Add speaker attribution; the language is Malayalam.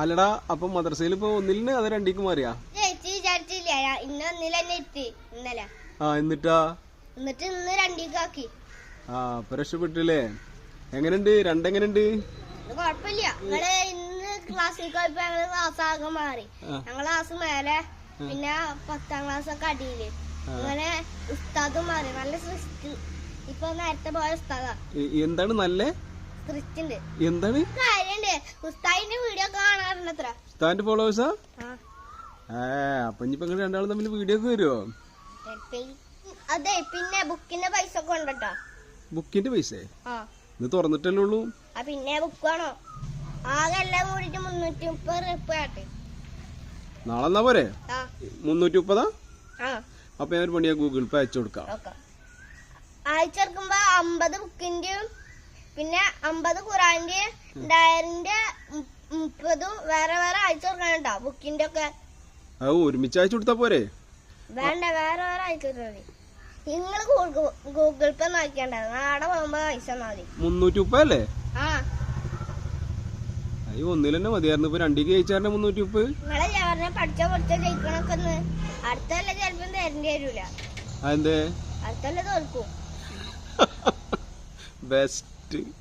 Speaker 1: അല്ലടാ അപ്പൊ മദ്രസയിൽ ഇപ്പൊ ഒന്നിലിന് അത് രണ്ടിക്ക് മാറിയാ?
Speaker 2: വിചാരിച്ചില്ല. ഞാൻ ഇന്ന് ഒന്നിൽ തന്നെ എത്തി ഇന്നലെ.
Speaker 1: ആ എന്നിട്ടാ?
Speaker 2: എന്നിട്ട് ഇന്ന് രണ്ടിക്കാക്കി
Speaker 1: ആ അപ്പൊ രക്ഷപ്പെട്ടില്ലേ? എങ്ങനെയുണ്ട്? രണ്ടെങ്ങനെയുണ്ട്?
Speaker 2: കുഴപ്പമില്ല നിങ്ങൾ ഇന്ന് ക്ലാസ്സിൽ പോയപ്പോ ഞങ്ങൾ ക്ലാസ് ആകെ മാറി. ഞങ്ങളെ ക്ലാസ് മേലെ പിന്നെ പത്താം ക്ലാസ് ഒക്കെ അടിയിൽ. അങ്ങനെ ഉസ്താദും മാറി. നല്ല ഇപ്പൊ നേരത്തെ പോയ ഉസ്താദാ.
Speaker 1: എന്താണ് നല്ല? എന്താണ്?
Speaker 2: ഉസ്താദിന്റെ
Speaker 1: ഫോളോവേഴ്സാ. ഏ അപ്പൊ ഇനിയിപ്പോ രണ്ടാളും തമ്മിൽ വീഡിയോ ഒക്കെ വരുമോ
Speaker 2: അതെ പിന്നെ ബുക്കിന്റെ പൈസ ഒക്കെ ഉണ്ടോ
Speaker 1: ബുക്കിന്റെ പൈസ? ഇത് തുറന്നിട്ടല്ലേ ഉള്ളൂ?
Speaker 2: പിന്നെ ബുക്ക് വേണോ? ആകെ എല്ലാം കൂടിയിട്ട് മുന്നൂറ്റി മുപ്പത് റുപ്യ
Speaker 1: നാളെ എന്നാ പോരെ? മുന്നൂറ്റി മുപ്പതാ അപ്പൊ ഞാൻ ഒരു പണിയാ ഗൂഗിൾ പേ അയച്ചു കൊടുക്കാം.
Speaker 2: എടുക്കുമ്പോ അമ്പത് ബുക്കിന്റെയും പിന്നെ അമ്പത് ഖുറാന്റെ ഡയറിന്റെ മുപ്പതും വേറെ വേറെ അയച്ചു കൊടുക്കാനുണ്ടോ ബുക്കിന്റെ ഒക്കെ.
Speaker 1: ഒരുമിച്ച് അയച്ചു കൊടുത്താ പോരെ?
Speaker 2: വേണ്ട വേറെ വേറെ അയച്ചു കൊടുത്താൽ നിങ്ങൾ ഗൂഗിൾ പേ നോക്കണ്ട നാടെ പോകുമ്പോ പൈസ മതി.
Speaker 1: മുന്നൂറ്റി മുപ്പത് അല്ലേ?
Speaker 2: ആ.
Speaker 1: അയ്യോ ഒന്നിൽ തന്നെ മതിയായിരുന്നു. ഇപ്പൊ രണ്ടിക്ക് ജയിച്ചാറിന്റെ മുന്നൂറ്റി മുപ്പത്
Speaker 2: നിങ്ങളെ ഞാൻ പഠിച്ച പഠിച്ച ജയിക്കണൊക്കെ ഒന്ന്. അടുത്തല്ല ചെലപ്പം തരേണ്ടി വരൂല.
Speaker 1: അതെന്തേ?
Speaker 2: അടുത്തല്ല തോൽക്കും.
Speaker 1: Best do.